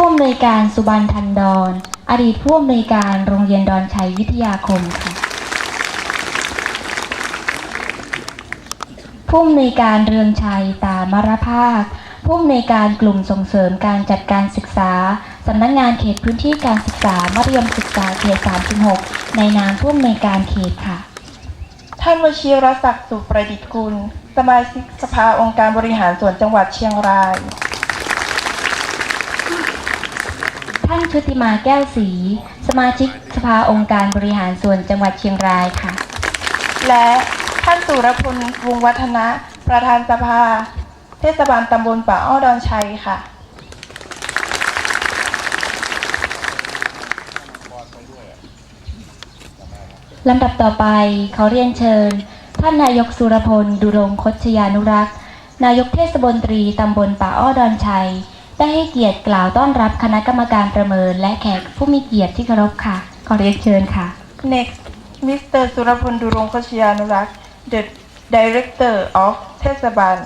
ผู้อำนวยการสุบรรณทันดอนอดีตผู้อำนวยการโรงเรียนดอนชัยวิทยาคมค่ะผู้อำนวยการเรืองชัยตามรภาคผู้อำนวยการกลุ่มส่งเสริมการจัดการศึกษาสำนักงานเขตพื้นที่การศึกษามัธยมศึกษาเขต 36 ในนามผู้อำนวยการเขตค่ะ ท่านวชิรศักดิ์สุประดิษฐ์กุล สมาชิกสภาองค์การบริหารส่วนจังหวัดเชียงราย ท่านชุติมาแก้วศรีสมาชิกสภาองค์การบริหารส่วนจังหวัดเชียงรายค่ะ และท่านสุรพลวงศ์วัฒนะ ประธานสภา เทศบาลตำบลป่าอ้อดอนชัยค่ะ ลำดับต่อไปขอเรียนเชิญ ท่านนายกสุรพลดุรงคชยานุรักษ์ นายกเทศบนตรีตำบลป่าอ้อดอนชัย ได้ให้เกียรติกล่าวต้อนรับคณะกรรมการประเมิน และแขกผู้มีเกียรติที่เคารพค่ะ ขอเรียนเชิญค่ะ Next Mr. สุรพลดุรงคชยานุรักษ์ The Director of เทศบาล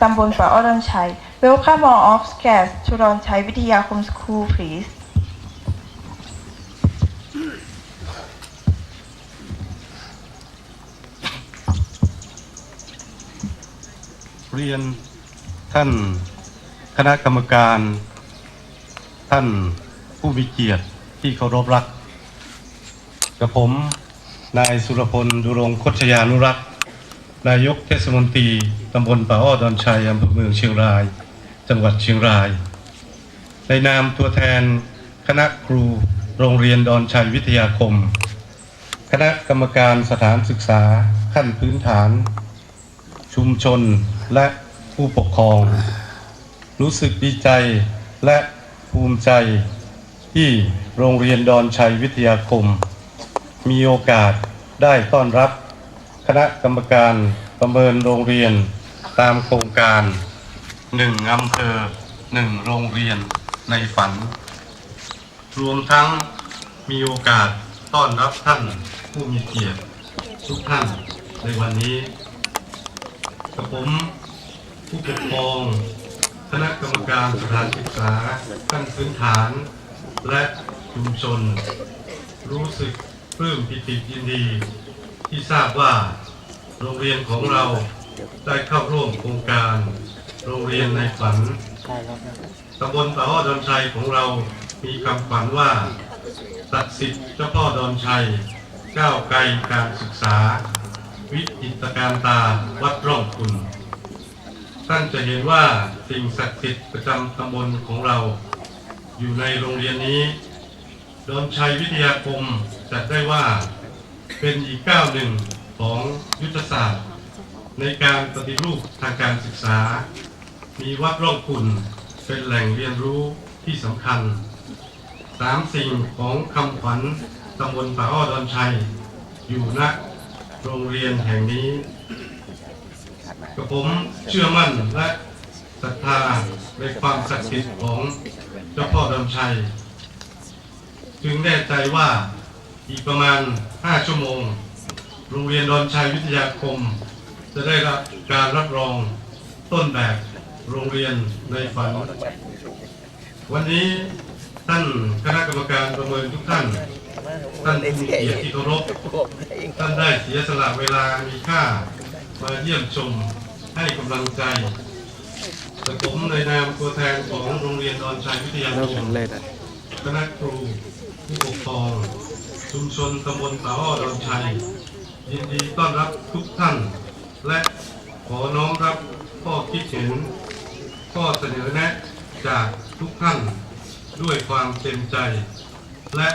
ตำบลป่าอ้อดอนชัย Welcome all of guests to ดอนชัยวิทยาคม School please เรียนท่าน คณะกรรมการ ท่านผู้มีเกียรติที่เคารพรักกับผม นายสุรพลดุรงคชยานุรักษ์นายกเทศมนตรีตำบลป่าอ้อดอนชัยอำเภอเมืองเชียงราย จังหวัดเชียงราย ในนามตัวแทนคณะครูโรงเรียนดอนชัยวิทยาคม คณะกรรมการสถานศึกษาขั้นพื้นฐาน ชุมชนและผู้ปกครอง รู้สึกดีใจและภูมิใจที่โรงเรียนดอนชัยวิทยาคม มีโอกาสได้ต้อนรับ คณะกรรมการประเมินโรงเรียนตามโครงการหนึ่งอำเภอหนึ่งโรงเรียนในฝัน รวมทั้งมีโอกาสต้อนรับท่านผู้มีเกียรติทุกท่านในวันนี้กับผมผู้ปกครอง คณะกรรมการสถานศึกษาขั้นพื้นฐาน และชุมชน รู้สึกปลื้มปิติยินดี ที่ทราบว่า โรงเรียนของเราได้เข้าร่วมโครงการ โรงเรียนในฝันตำบลป่าอ้อดอนชัยของเรามีคำฝันว่าศักดิ์สิทธิ์เจ้าพ่อดอนชัยก้าวไกลการศึกษา วิจิตรการตาวัดร่องคุณ ท่านจะเห็นว่าสิ่งศักดิ์สิทธิ์ประจำตำบลของเรา อยู่ในโรงเรียนนี้ดอนชัยวิทยาคมจัดได้ว่าเป็นอีกก้าวหนึ่งของยุทธศาสตร์ ในการปฏิรูปทางการศึกษา มีวัดร่องคุณเป็นแหล่งเรียนรู้ที่สำคัญสามสิ่งของคำขวัญตำบลป่าอ้อดอนชัย อยู่ณโรงเรียนแห่งนี้ กับผมเชื่อมั่นและศรัทธาในความศักดิ์สิทธิ์ของเจ้าพ่อดอนชัย จึงแน่ใจว่าอีกประมาณ 5 ชั่วโมง โรงเรียนดอนชัยวิทยาคม จะได้รับการรับรองต้นแบบโรงเรียนในฝัน วันนี้ท่านคณะกรรมการประเมินทุกท่าน ท่านผู้มีเกียรติที่เคารพ ท่านได้เสียสละเวลามีค่า มาเยี่ยมชมให้กำลังใจแต่ผมในนามตัวแทนของโรงเรียนดอนชัยวิทยาคมคณะครูผู้ปกครองชุมชนตำบลป่าอ้อดอนชัย ยินดีต้อนรับทุกท่าน และขอน้อมรับข้อคิดเห็นข้อเสนอแนะจากทุกท่านด้วยความเต็มใจและ